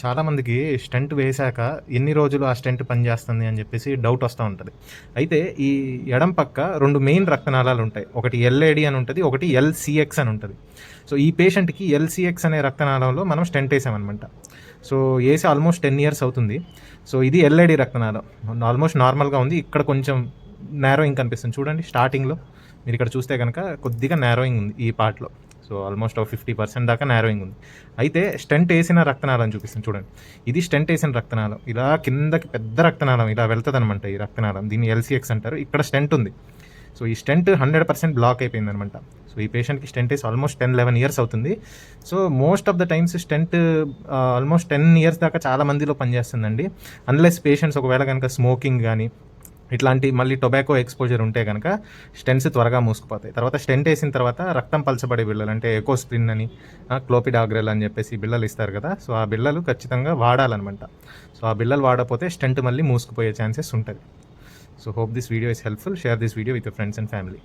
చాలామందికి స్టెంట్ వేశాక ఎన్ని రోజులు ఆ స్టెంట్ పనిచేస్తుంది అని చెప్పేసి డౌట్ వస్తూ ఉంటుంది. అయితే ఈ ఎడం పక్క రెండు మెయిన్ రక్తనాళాలు ఉంటాయి. ఒకటి ఎల్ఏడి అని ఉంటుంది ఒకటి ఎల్సిఎక్స్ అని ఉంటుంది. సో ఈ పేషెంట్కి ఎల్సిఎక్స్ అనే రక్తనాళంలో మనం స్టెంట్ వేసామన్నమాట. సో వేసి ఆల్మోస్ట్ టెన్ ఇయర్స్ అవుతుంది. సో ఇది ఎల్ఐడి రక్తనాళం. ఆల్మోస్ట్ నార్మల్గా ఉంది. ఇక్కడ కొంచెం నేరోయింగ్ కనిపిస్తుంది. చూడండి స్టార్టింగ్లో. మీరు ఇక్కడ చూస్తే కనుక కొద్దిగా నేరోయింగ్ ఉంది ఈ పార్ట్లో. సో ఆల్మోస్ట్ ఒక ఫిఫ్టీ పర్సెంట్ దాకా నారోయింగ్ ఉంది. అయితే స్టెంట్ వేసిన రక్తనాళం చూపిస్తుంది చూడండి. ఇది స్టెంట్ వేసిన రక్తనాళం. ఇలా కిందకి పెద్ద రక్తనాళం ఇలా వెళ్తుంది అనమాట ఈ రక్తనాళం. దీన్ని ఎల్సిఎక్స్ అంటారు. ఇక్కడ స్టెంట్ ఉంది. సో ఈ స్టెంట్ హండ్రెడ్ పర్సెంట్ బ్లాక్ అయిపోయింది అనమాట సో ఈ పేషెంట్కి స్టెంట్ వేసి ఆల్మోస్ట్ టెన్ లెవెన్ ఇయర్స్ అవుతుంది. So most of the times stent almost ten years దాకా చాలా మందిలో పనిచేస్తుందండి. అన్లెస్ పేషెంట్స్ ఒకవేళ కనుక స్మోకింగ్ కానీ ఇట్లాంటి మళ్ళీ టొబాకో ఎక్స్పోజర్ ఉంటే కనుక స్టెంట్స్ త్వరగా మూసుకుపోతాయి. తర్వాత స్టెంట్ వేసిన తర్వాత రక్తం పలచబడే బిళ్ళలు అంటే ఎకోస్ప్రిన్ అని క్లోపిడాగ్రెల్ అని చెప్పేసి బిళ్ళలు ఇస్తారు కదా సో ఆ బిళ్ళలు ఖచ్చితంగా వాడాలన్నమాట. సో ఆ బిళ్ళలు వాడకపోతే స్టెంట్ మళ్ళీ మూసుకుపోయే ఛాన్సెస్ ఉంటుంది. So hope this video is helpful share this video with friends and family